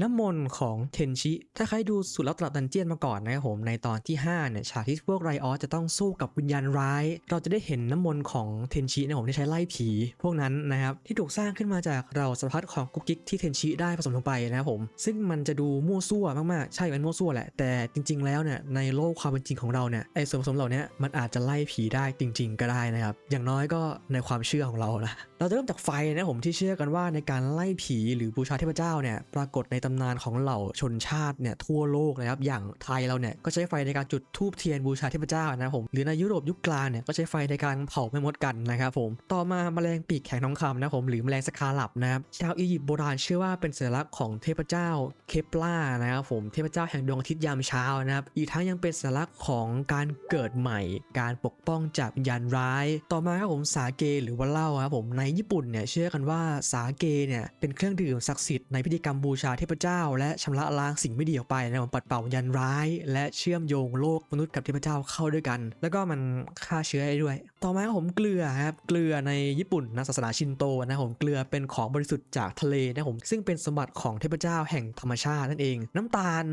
น้ำมนต์ของเทนชิ ถ้าใครดูสุดลับตลับดันเจียนมาก่อนนะครับผมในตอนที่ 5 เนี่ย ฉากที่พวกไรออสจะต้องสู้กับวิญญาณร้าย เราจะได้เห็นน้ำมนต์ของเทนชินะครับผมที่ใช้ไล่ผี พวกนั้นนะครับ ที่ถูกสร้างขึ้นมาจากเราสารพัดของกุ๊กกิ๊กที่เทนชิได้ผสมลงไปนะครับผม ซึ่งมันจะดูมั่วซั่วมากๆ ใช่มันมั่วซั่วแหละ แต่จริง ๆ แล้วเนี่ยในโลกความเป็นจริงของเราเนี่ยไอ้ส่วนผสมเหล่านี้มันอาจจะไล่ผีได้จริง ๆ ก็ได้นะครับ อย่างน้อยก็ในความเชื่อของเรานะ เราจะเริ่มจากไฟนะครับผมที่เชื่อกันว่าในการไล่ผีหรือบูชาเทพเจ้าเนี่ยปรากฏในตำนานของเหล่าชนชาติเนี่ยทั่วโลกนะครับอย่างไทยเราเนี่ยก็ใช้ไฟในการจุดธูปเทียนบูชาเทพเจ้านะครับผมหรือในยุโรปยุคกลางเนี่ยก็ใช้ไฟในการเผาแม่มดกันนะครับผมต่อมาแมลงปีกแข็งทองคำนะครับผมหรือแมลงสคาลับนะครับชาวอียิปต์โบราณเชื่อว่าเป็นสัญลักษณ์ของเทพเจ้าเคปลานะครับผมเทพเจ้าแห่งดวงอาทิตย์ยามเช้านะครับอีกทั้งยังเป็นสัญลักษณ์ของการเกิดใหม่ การปกป้องจากวิญญาณร้าย ต่อมาครับผมสาเกหรือว่าเหล้าครับผมในญี่ปุ่นเนี่ยเชื่อกันว่าสาเกเนี่ยเป็นเครื่องดื่มศักดิ์สิทธิ์ในพิธีกรรมบูชาเทพเจ้า และชำระล้างสิ่งไม่ดีออกไปนะครับผมปัดเป่ายันร้าย และเชื่อมโยงโลกมนุษย์กับเทพเจ้าเข้าด้วยกัน แล้วก็มันฆ่าเชื้อได้ด้วย ต่อมาผมเกลือครับเกลือในญี่ปุ่นนะศาสนาชินโตนะผมเกลือเป็นของบริสุทธิ์จากทะเลนะผมซึ่งเป็นสมบัติของเทพเจ้าแห่งธรรมชาตินั่นเอง น้ำตาล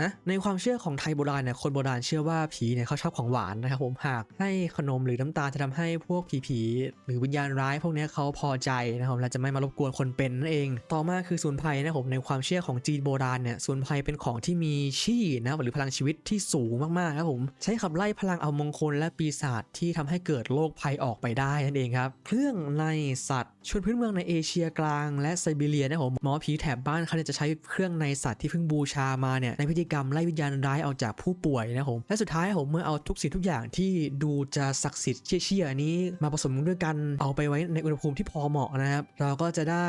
นะในความเชื่อของไทยโบราณเนี่ยคนโบราณเชื่อว่าผีเนี่ยเขาชอบของหวานนะครับผมหากให้ขนมหรือน้ำตาลจะทำให้พวกผีผีหรือวิญญาณร้ายพวกนี้เขาพอใจนะครับและจะไม่มารบกวนคนเป็นนั่นเอง ต่อมาคือสูนไพรนะครับผมในความเชื่อของจีนโบราณเนี่ยสูนไพรเป็นของที่มีชี่นะครับหรือพลังชีวิตที่สูงมากๆครับผมใช้ขับไล่พลังเอามงคลและปีศาจที่ทำให้เกิดโรคภัยออกไปได้นั่นเองครับเครื่องในสัตว์ชนพื้นเมืองในเอเชียกลางและไซบีเรียนะครับผมหมอผีแถบบ้านเขาจะใช้เครื่องในสัตว์ที่เพิ่งบูชามาเนี่ยในพิธีกรรมไล่วิญญาณร้ายออกจากผู้ป่วยนะครับผมและสุดท้ายผมเมื่อเอาทุกสิ่งทุกอย่างที่ดูจะศักดิ์สิทธิ์เชี่ยๆนนี้ มาผสมด้วยกันเอาไปไว้ในอุณหภูมิที่พอเหมาะนะครับ เราก็จะได้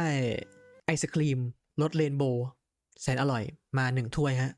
ไอศครีมรสเรนโบว์แสนอร่อยมาหนึ่งถ้วยฮะ